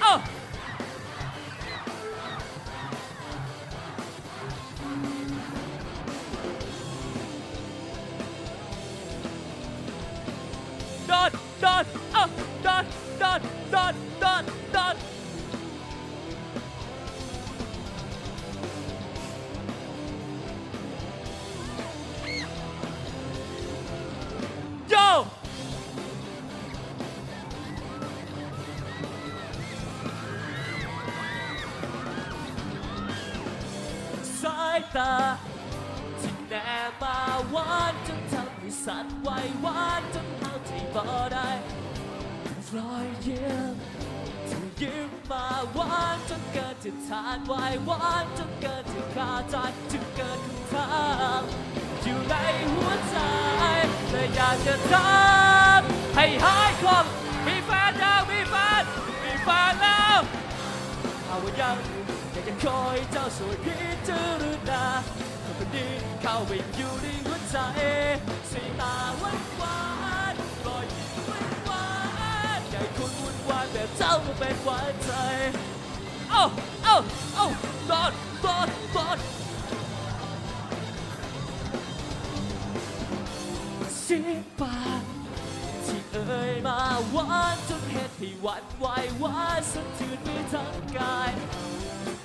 เอ้าโดนโดนเตาที่แนมาหวานจนทำให้สั่นไหวหวานจนเอาใจบ่ได้รอยยิ้มที่ยิ้มมาหวานจนเกินจะทานไหวหวานจนเกินจะขาดใจจนเกินคำถามอยู่ในหัวใจเลยอยากจะถามให้หายคล่องมีแฟนยังมีแฟนมีแฟนแล้วเอาว่ายัง คอยเจ้าสวยพิจารณาคนคนนี้เข้าไปอยู่ในหัวใจสีตาหวานหวานรอยยิ้มหวานหวานอยให้คุณวุ่นวายแบบเจ้ามาเป็นหวานใจเอ้าเอ้าเอ้าบอดบอดบอดสีปากที่เอ่ยมาหวานจนเหตุให้หวั่นไหวหวานสะเทือนไปทั้งกาย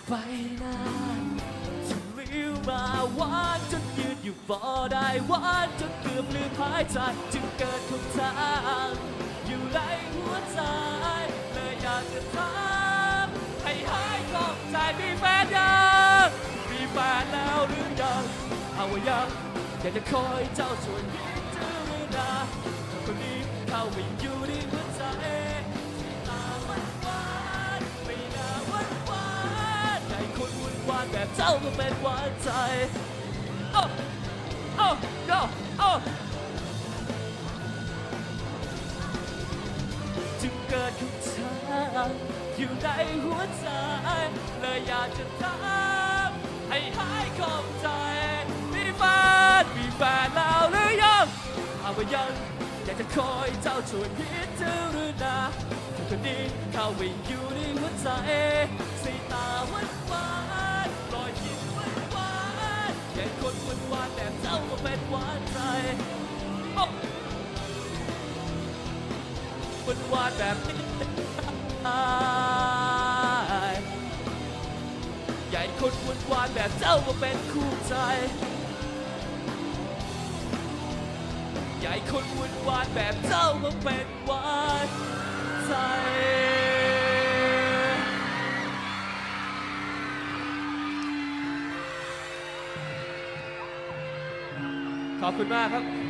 ไปนานที่ลิ้วมาหวานจนยืนอยู่บ่ได้หวานจนเกือบลืมหายใจจึงเกิดคำถามอยู่ในหัวใจเลยอยากจะถามให้หายข้องใจมีแฟนยังมีแฟนแล้วหรือยังเอาว่ายังอยากจะคอยเจ้าช่วยพิจารณาคนนี้เข้าไปอยู่ในหัวใจ แบบเจ้าก็เป็นหวานใจโอ้โอ้โอ้โอ้จึงเกิดคำถามอยู่ในหัวใจเลยอยากจะถามให้หายของใจมีแฟนมีแฟนแล้วหรือยังเอาว่ายังอยากจะคอยเจ้าช่วยพิจารณาคนนี้เข้าไปอยู่ในหัวใจสายตาหวานหวานานแค่คนหวานวานแบบเจ้าก็เป็นหวานใจโอ้หวานวานแบบนี้ใหญ่คนหวานวานแบบเจ้าก็เป็นคู่ใจใหญ่คนวุ่นวายแบบเจ้าก็เป็นหวานใจ ขอบคุณมากครับ